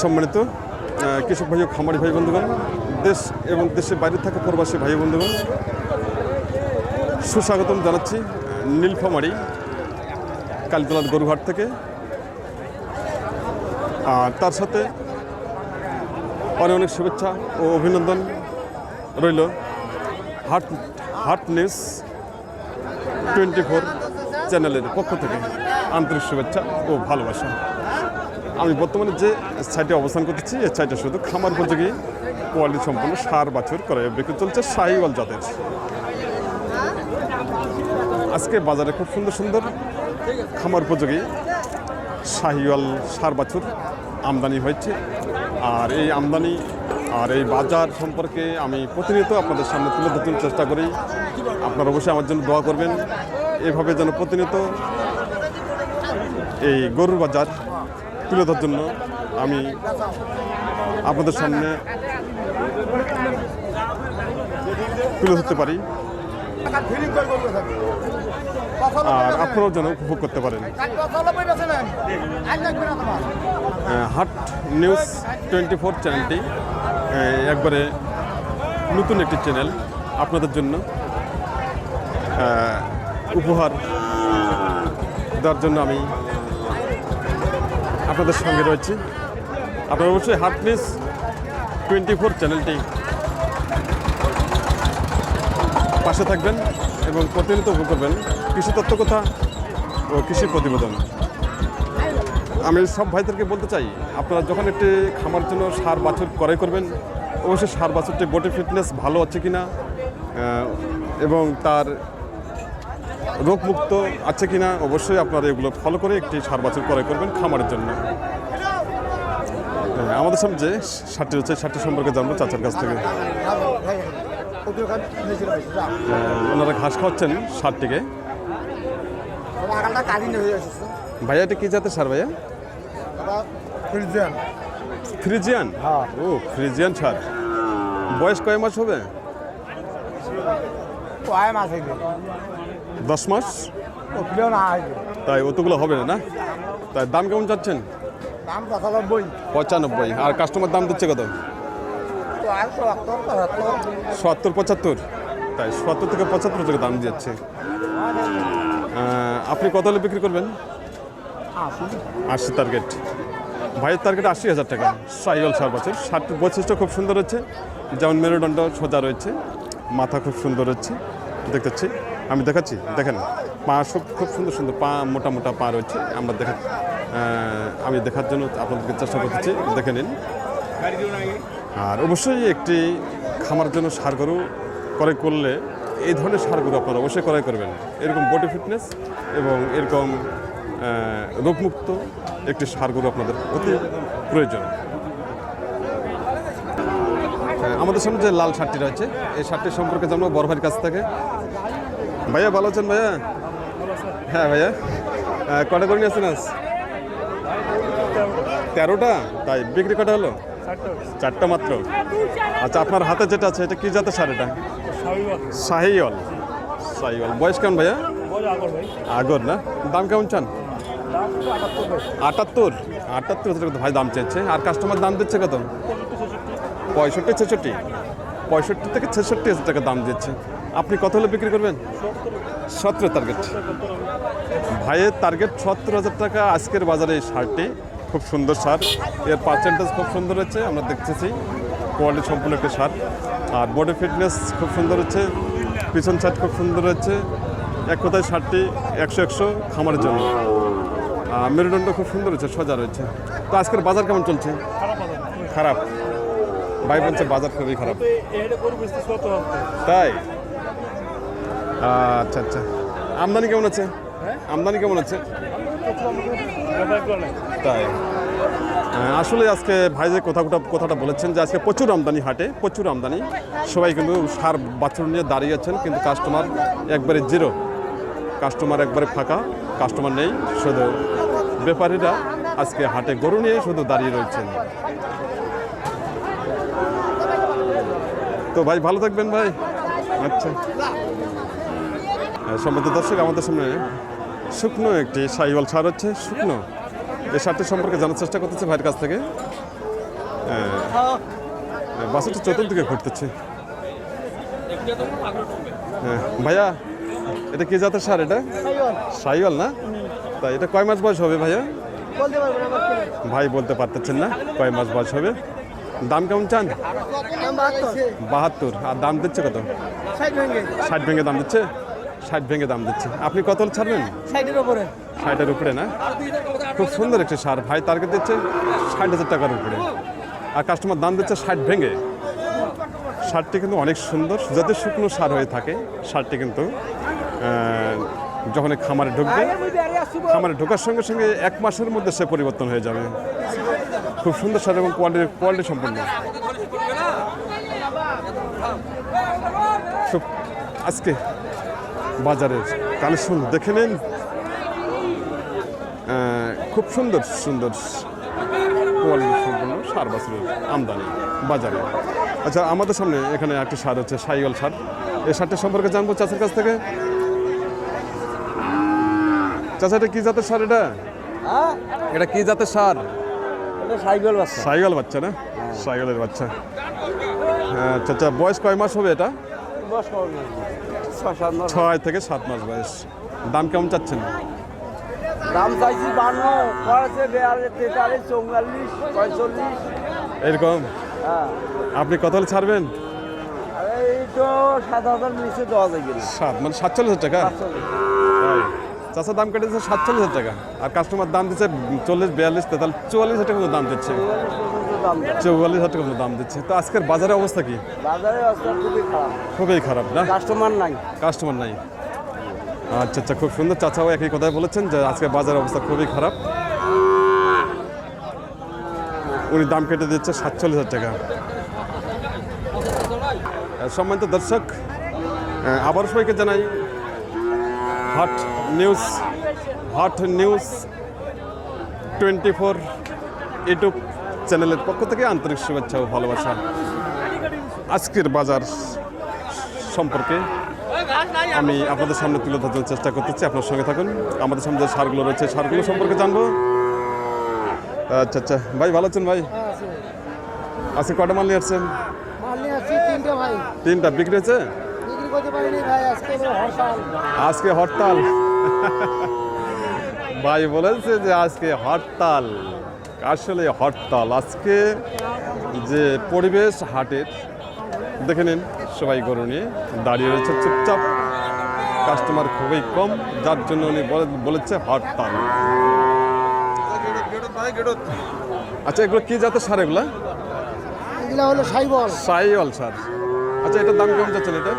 সম্মানিত কৃষক ভাই খামারি ভাই বন্ধুগণ, দেশ এবং দেশের বাইরে থাকা প্রবাসী ভাই বন্ধুগণ, সুস্বাগতম জানাচ্ছি নীলফামারী, কালীতলার গরুহাট থেকে। আর তার সাথে অনেক অনেক শুভেচ্ছা ও অভিনন্দন রইল হাট হাট নিউজ টোয়েন্টি ফোর চ্যানেলের পক্ষ থেকে আন্তরিক শুভেচ্ছা ও ভালোবাসা। আমি বর্তমানে যে সাইটে অবস্থান করতেছি, এই সাইটে শুধু খামার উপযোগী কোয়ালিটি সম্পন্ন সার বাছুর করে বিক্রি চলছে শাহিওয়াল জাতের। আজকে বাজারে খুব সুন্দর সুন্দর খামার উপযোগী শাহিওয়াল সার বাছুর আমদানি হয়েছে। আর এই আমদানি আর এই বাজার সম্পর্কে আমি প্রতিনিয়ত আপনাদের সামনে তুলে ধরতে চেষ্টা করি। আপনারা অবশ্যই আমার জন্য দোয়া করবেন। এভাবে যেন প্রতিনিয়ত এই গরুর বাজার তুলে ধরার জন্য আমি আপনাদের সামনে তুলে ধরতে পারি। আর আপনারাও যেন উপভোগ করতে পারেন। হাট নিউজ টোয়েন্টি ফোর চ্যানেলটি একবারে নতুন একটি চ্যানেল আপনাদের জন্য উপহার দেওয়ার জন্য আমি আপনাদের সঙ্গে রয়েছি। আপনারা অবশ্যই হাট নিউজ টোয়েন্টি ফোর চ্যানেলটি। পাশে থাকবেন এবং প্রতিনিয়ত উপভোগ করবেন। কৃষি তত্ত্ব কথা ও কৃষি প্রতিবেদন। আমি সব ভাইদেরকে বলতে চাই, আপনারা যখন একটি খামার জন্য সার বাছুর ক্রয় করবেন, অবশ্যই সার বাছুরটি বডি ফিটনেস ভালো আছে কি না এবং তার রোগমুক্ত আছে কি না অবশ্যই আপনারা এগুলো ফলো করে একটি সার বাছুর ক্রয় করবেন খামারের জন্য। আমাদের সামনে যে সারটি রয়েছে সারটি সম্পর্কে জানব চাচার কাছ থেকে। আহ, ওনারা ঘাস খাওয়াচ্ছেন সারটিকে। ভাইয়া এটা কি জাতের সার ভাইয়া? ফ্রিজিয়ান। ও ফ্রিজিয়ান সার। বয়স কয় মাস হবে? দশ মাস? তাই অতগুলো হবে না তাই দাম কেমন চাচ্ছেন? পঁচানব্বই। আর কাস্টমার দাম দিচ্ছে কত? সত্তর পঁচাত্তর? তাই সত্তর থেকে পঁচাত্তর থেকে দাম দিচ্ছে। আপনি কত হলে বিক্রি করবেন? আশি। টার্গেট ভাইয়ের টার্গেট আশি হাজার টাকা। সাইকেল সার বছর। ষাটটির বৈশিষ্ট্য খুব সুন্দর হচ্ছে। যেমন মেরুদণ্ড সোজা রয়েছে। মাথা খুব সুন্দর হচ্ছে। দেখতেছি আমি দেখাচ্ছি, দেখেন, পা সব খুব সুন্দর সুন্দর পা, মোটা মোটা পা রয়েছে। আমরা দেখা আমি দেখার জন্য আপনাদেরকে চেষ্টা করতেছি, দেখে নিন। আর অবশ্যই একটি খামার জন্য সার গরু ক্রয় করলে এই ধরনের সার গরু আপনারা অবশ্যই ক্রয় করবেন। এরকম বডি ফিটনেস এবং এরকম রোগমুক্ত একটি সার গরু আপনাদের অতি প্রয়োজন। আমাদের সামনে যে লাল শার্টটি রয়েছে, এই শার্টটির সম্পর্কে জানব বড় ভাইয়ের কাছ থেকে। ভাইয়া, ভালো আছেন ভাইয়া? হ্যাঁ ভাইয়া। কটা করে নিয়ে আসছেন আজ? তেরোটা? তাই, বিক্রি কটা হলো? চারটা মাত্র। আচ্ছা আপনার হাতে যেটা আছে, এটা কি জাতের সার এটা? শাহিওয়াল। শাহিওয়াল। বয়স কেমন ভাইয়া? আগর না? দাম কেমন চান? আটাত্তর। আটাত্তর কত ভাই, দাম চেয়েছে। আর কাস্টমার দাম দিচ্ছে কত? পঁয়ষট্টি, ছেষট্টি। পঁয়ষট্টি থেকে ছেষট্টি হাজার টাকা দাম দিচ্ছে। আপনি কত হলে বিক্রি করবেন? সতেরো টার্গেট ভাইয়ের টার্গেট সতেরো হাজার টাকা। আজকের বাজারে এই শার্টটি খুব সুন্দর সার এর পার্সেন্টেজ খুব সুন্দর হচ্ছে, আমরা দেখতেছি। কোয়ালিটি সম্পূর্ণ একটা সার আর বডি ফিটনেস খুব সুন্দর হচ্ছে। পিছন সাইড খুব সুন্দর হচ্ছে। এক কথায় শার্টটি একশো একশো খামারের জন্য। মেরুদণ্ড খুব সুন্দর হচ্ছে, সোজা রয়েছে। তো আজকের বাজার কেমন চলছে? খারাপ। ভাই বলছে বাজার খুবই খারাপ। তাই? আচ্ছা আচ্ছা। আমদানি কেমন আছে? আমদানি কেমন আছে? তাই। আসলে আজকে ভাই যে কথাটা কথাটা বলেছেন যে আজকে প্রচুর আমদানি হাটে, প্রচুর আমদানি। সবাই কিন্তু সার, বাছুর নিয়ে দাঁড়িয়ে আছেন, কিন্তু কাস্টমার একবারে জিরো কাস্টমার একবারে ফাঁকা কাস্টমার নেই, শুধু ব্যাপারীরা আজকে হাটে গরু নিয়ে শুধু দাঁড়িয়ে রয়েছেন। তো ভাই, ভালো থাকবেন ভাই। আচ্ছা। সম্মত দর্শক আমাদের সামনে শুকনো একটি সাইওয়াল সার হচ্ছে। শুকনো। এই সারটি সম্পর্কে জানার চেষ্টা করতেছে ভাইয়ের কাছ থেকে। বাসটা চতুর্দিকে ঘুরতেছে। হ্যাঁ, ভাইয়া এটা কি জাতের সার এটা? সাইওয়াল না? তা এটা কয় মাস বয়স হবে ভাইয়া? ভাই বলতে পারতেছেন না কয় মাস বয়স হবে? দাম কেমন চান? বাহাত্তর। আর দাম দিচ্ছে কত? ষাট ভেঙে দাম দিচ্ছে? ষাট ভেঙে দাম দিচ্ছে। আপনি কত ছাড়বেন? ষাটের উপরে। ষাটের উপরে না? খুব সুন্দর একটি সার। ভাই টার্গেট দিচ্ছে ষাট হাজার টাকার উপরে। আর কাস্টমার দাম দিচ্ছে ষাট ভেঙে। সারটি কিন্তু অনেক সুন্দর। যাতে শুকনো সার হয়ে থাকে সারটি কিন্তু যখন খামারে ঢুকবে খামারে ঢোকার সঙ্গে সঙ্গে এক মাসের মধ্যে সে পরিবর্তন হয়ে যাবে। খুব সুন্দর সার এবং কোয়ালিটি কোয়ালিটি সম্পন্ন। আজকে বাজারের কালেকশন দেখে নিন। খুব সুন্দর সুন্দর কোয়ালিটি সম্পন্ন সার বাছুরের আমদানি বাজারে। আচ্ছা আমাদের সামনে এখানে একটি সার হচ্ছে সাইগল সার। এই সারটা সম্পর্কে জানব চাষের কাছ থেকে? চাচা এটা কি জাতের সার এটা? হ্যাঁ? এটা কি জাতের সার? এটা বাচ্চা। সাইগল বাচ্চা না? সাইগলের বাচ্চা। আচ্ছা আচ্ছা বয়স কয় মাস হবে এটা? ছয় থেকে সাত মাস বয়স। দাম কেমন চাচ্ছেন? দাম চাইছি বান্ন করেছে বিয়াল্লিশ তেতাল্লিশ চৌয়াল্লিশ পঁয়তাল্লিশ এরকম? হ্যাঁ। আপনি কত হলে ছাড়বেন? আর এই তো সাত হাজার নিচে দেওয়া সাত মানে সাতচল্লিশ হাজার টাকা। চাষা দাম কেটে দিচ্ছে সাতচল্লিশ হাজার টাকা। আর কাস্টমার দাম দিচ্ছে চল্লিশ বিয়াল্লিশ তেতাল্লিশ চুয়াল্লিশ হাজার টাকা দাম দিচ্ছে। দাম চৌয়াল্লিশ হাজার টাকা দাম দিচ্ছে। তো আজকের বাজারের অবস্থা কি? বাজারে অবস্থা খুবই খারাপ। খুবই খারাপ না? কাস্টমার নাই। কাস্টমার নাই। আচ্ছা আচ্ছা খুব সুন্দর। চাচাও একই কথাই বলেছেন যে আজকে বাজারের অবস্থা খুবই খারাপ। উনি দাম কেটে দিচ্ছে সাতচল্লিশ হাজার টাকা। সম্মানিত দর্শক আবার সবাইকে জানাই hot news hot news twenty four YouTube চ্যানেলের পক্ষ থেকে আন্তরিক শুভেচ্ছা ও ভালোবাসা। আজকের বাজার সম্পর্কে আমি আপনাদের সামনে তুলে ধরার চেষ্টা করতেছি। আপনার সঙ্গে থাকুন। আমাদের সামনে যে সারগুলো রয়েছে সারগুলো সম্পর্কে জানব। আচ্ছা আচ্ছা। ভাই ভালো আছেন ভাই? আজকে কটা মাল নিয়ে আসছেন? তিনটে বিক্রি হয়েছে? আজকে হরতাল? ভাই বলেছে যে আজকে হরতাল। আসলে হরতাল আজকে যে পরিবেশ হাটের দেখে নিন সবাই গরু নিয়ে দাঁড়িয়ে রয়েছে চুপচাপ। কাস্টমার খুবই কম যার জন্য উনি বলে- বলেছে হরতাল। আচ্ছা এগুলো কি জাতের সার এগুলো? হলো সাইবল। সাইওয়াল সার। আচ্ছা এটার দাম কেমন যাচ্ছেন এটা?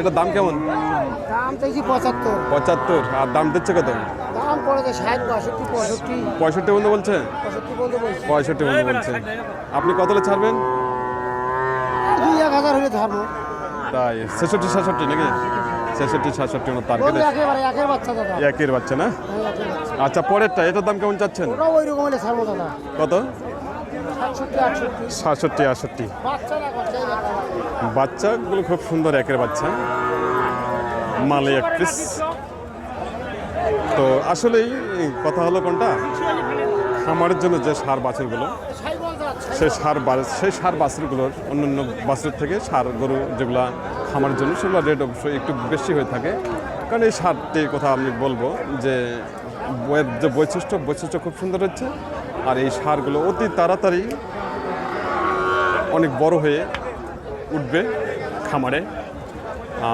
এটার দাম কেমন? দাম চাইছি পঁচাত্তর। পঁচাত্তর আর দাম দিচ্ছে কত? দাম পড়েছে ষাট বাষট্টি পঁয়ষট্টি। পঁয়ষট্টি বন্ধু বলছে? পঁয়ষট্টি বন্ধু বলছে। আপনি কত ছাড়বেন? দুই এক হাজার হলে ধরবো তাই ছেষট্টি সাতষট্টি নাকি? ছেষট্টি সাতষট্টি ওনার টার্গেট একের বাচ্চা দাদা। একের বাচ্চা না? হ্যাঁ, আচ্ছা পরেরটা এটার দাম কেমন চাচ্ছেন? ওই রকম হলে ছাড়বো দাদা। কত? সাতষট্টি আটষট্টি। বাচ্চাগুলো খুব সুন্দর একের বাচ্চা। মালে এক পিস। তো আসলেই কথা হলো কোনটা? খামারের জন্য যে সার বাছুরগুলো, সেই সার সেই সার বাছুরগুলোর, অন্যান্য বাছুর থেকে সার, গরু যেগুলো খামারের জন্য, সেগুলো রেট অবশ্যই একটু বেশি হয়ে থাকে। কারণ এই সারটির কথা আমি বলব যে যে বৈশিষ্ট্য বৈশিষ্ট্য খুব সুন্দর হচ্ছে। আর এই সারগুলো অতি তাড়াতাড়ি অনেক বড় হয়ে উঠবে খামারে।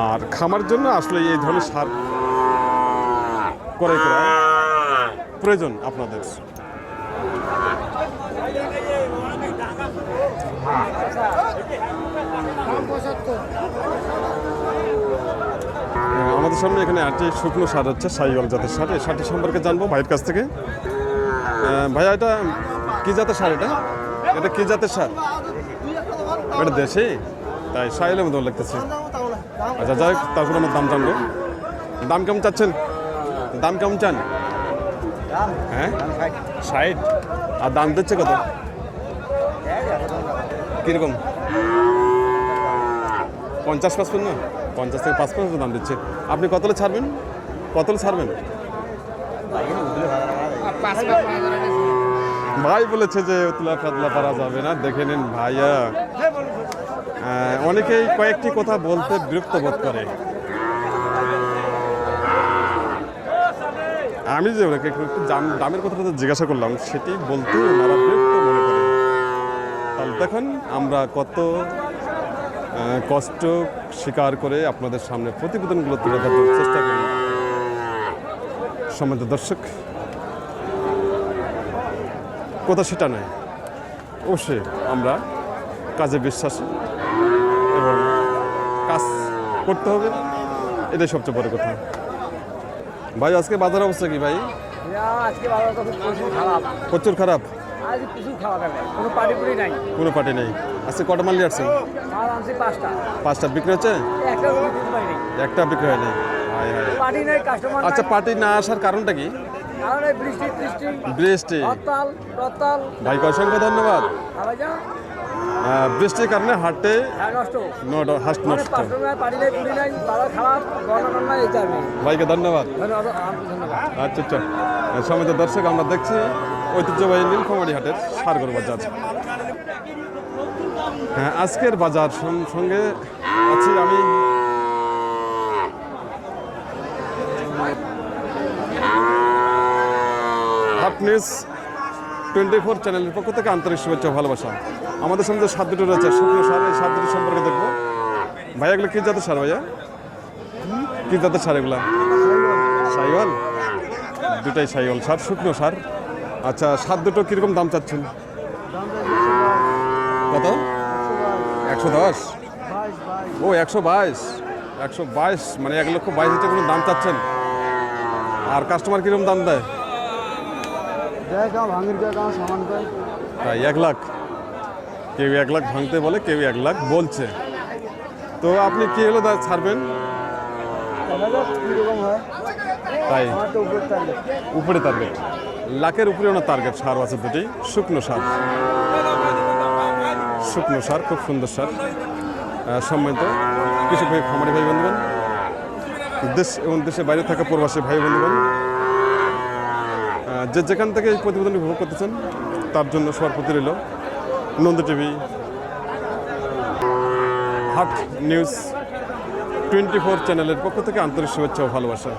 আর খামার জন্য আসলে এই ধরনের সার করে। করা প্রয়োজন আপনাদের। আমাদের সামনে এখানে আটটি শুকনো সার হচ্ছে সাইওয়াল জাতের সার। এই সারটি সম্পর্কে জানব ভাইয়ের কাছ থেকে। ভাইয়া এটা কি জাতের সার এটা? এটা কি জাতের সার? এটা দেশি? তাই সাইলের মতো লাগতেছে। আচ্ছা যাই হোক, তারপর আমার দাম জানব। দাম কেমন চাচ্ছেন? দাম কেমন চান? হ্যাঁ? ষাট। আর দাম দিচ্ছে কত? কীরকম? পঞ্চাশ পাঁচপন্ন? পঞ্চাশ থেকে পাঁচ পর্যন্ত দাম দিচ্ছে। আপনি কতলে ছাড়বেন? কতলে ছাড়বেন? ভাই বলেছে যে উতলা পাতলা পারা যাবে না। দেখে নিন ভাইয়া। আহ, অনেকেই কয়েকটি কথা বলতে বিরক্ত বোধ করে। আমি যে ওনাকে একটু দাম- দামের কথাটা জিজ্ঞাসা করলাম, সেটি বলতে ওনারা মনে করে তাহলে দেখুন আমরা কত কষ্ট স্বীকার করে আপনাদের সামনে প্রতিবেদনগুলো তুলে ধরার চেষ্টা করি। সম্মানিত দর্শক, কথা সেটা নয়। অবশ্যই আমরা কাজে বিশ্বাসী এবং কাজ করতে হবে, এটাই সবচেয়ে বড় কথা। ভাই আজকে বাজার অবস্থা কি ভাই? আজকে বাজার প্রচুর খারাপ। প্রচুর খারাপ? আজ কিছু খাওয়া কোনো পাটি পুরি নাই। কোনো পার্টি নেই। আজকে কটা মাল নিয়ে আসছেন? মাল আনছি পাঁচটা। পাঁচটা বিক্রি হচ্ছে? একটা বিক্রি নাই। একটা বিক্রি হয়নি। পাটি নাই কাস্টমার আচ্ছা পার্টি না আসার কারণটা কি? কারণ বৃষ্টি বৃষ্টি। বৃষ্টি। হরতাল রতাল ভাইকে অসংখ্য ধন্যবাদ। বৃষ্টির কারণে হাটে হ্যাঁ নষ্ট। মানে ভাইকে ধন্যবাদ। আচ্ছা আচ্ছা সমিত দর্শক আমরা দেখছি ঐতিহ্যবাহী নীলফামারী হাটের সারগর বাজার। হ্যাঁ আজকের বাজার সঙ্গে আছি আমি। হাট নিউজ টোয়েন্টি ফোর চ্যানেলের পক্ষ থেকে আন্তরিক শুভেচ্ছা ভালোবাসা। আমাদের সঙ্গে যে সাত দুটো রয়েছে, শুকনো সার, এই সাত দুটো সম্পর্কে দেখব। ভাইয়া, এগুলো কী জাতের সার ভাইয়া? কী জাতের সার এগুলা? সাইওয়াল? দুটাই সাইওয়াল সার, শুকনো সার। আচ্ছা সাত দুটো কীরকম দাম চাচ্ছেন? কত? একশো দশ? ও, একশো বাইশ। একশো বাইশ মানে এক লক্ষ বাইশ হাজার কোনো দাম চাচ্ছেন। আর কাস্টমার কীরকম দাম দেয়? তাই এক লাখ। কেউ এক লাখ ভাঙতে বলে, কেউ এক লাখ বলছে। তো আপনি কী হলো দা ছাড়বেন? তাই? তো উপর টার্গেট লাখের উপরে ওনার টার্গেট সার আছে দুটি। শুকনো সার। শুকনো সার, খুব সুন্দর সার। সম্মানিত কৃষক ভাই খামারি ভাই বন্ধুগণ। দেশ এবং দেশের বাইরে থাকা প্রবাসী ভাই, বন্ধুগণ। যে যেখান থেকে এই প্রতিবেদন উপভোগ করতেছেন, তার জন্য সবার প্রতি রইল Nanda TV. Hot news twenty four চ্যানেলের পক্ষ থেকে আন্তরিক শুভেচ্ছা ও ভালোবাসা।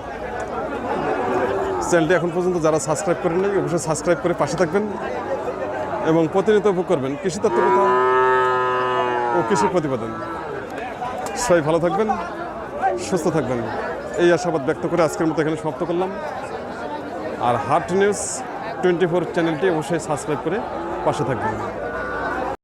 চ্যানেলটি এখন পর্যন্ত যারা সাবস্ক্রাইব করেন নাই, অবশ্যই সাবস্ক্রাইব করে পাশে থাকবেন এবং প্রতিনিয়ত উপভোগ করবেন কৃষি তত্ত্বকথা ও কৃষি প্রতিবেদন। সবাই ভালো থাকবেন, সুস্থ থাকবেন। এই আশাবাদ ব্যক্ত করে আজকের মতো এখানে সমাপ্ত করলাম। আর হার্ট নিউজ টোয়েন্টি ফোর চ্যানেলটি অবশ্যই সাবস্ক্রাইব করে পাশে থাকবেন।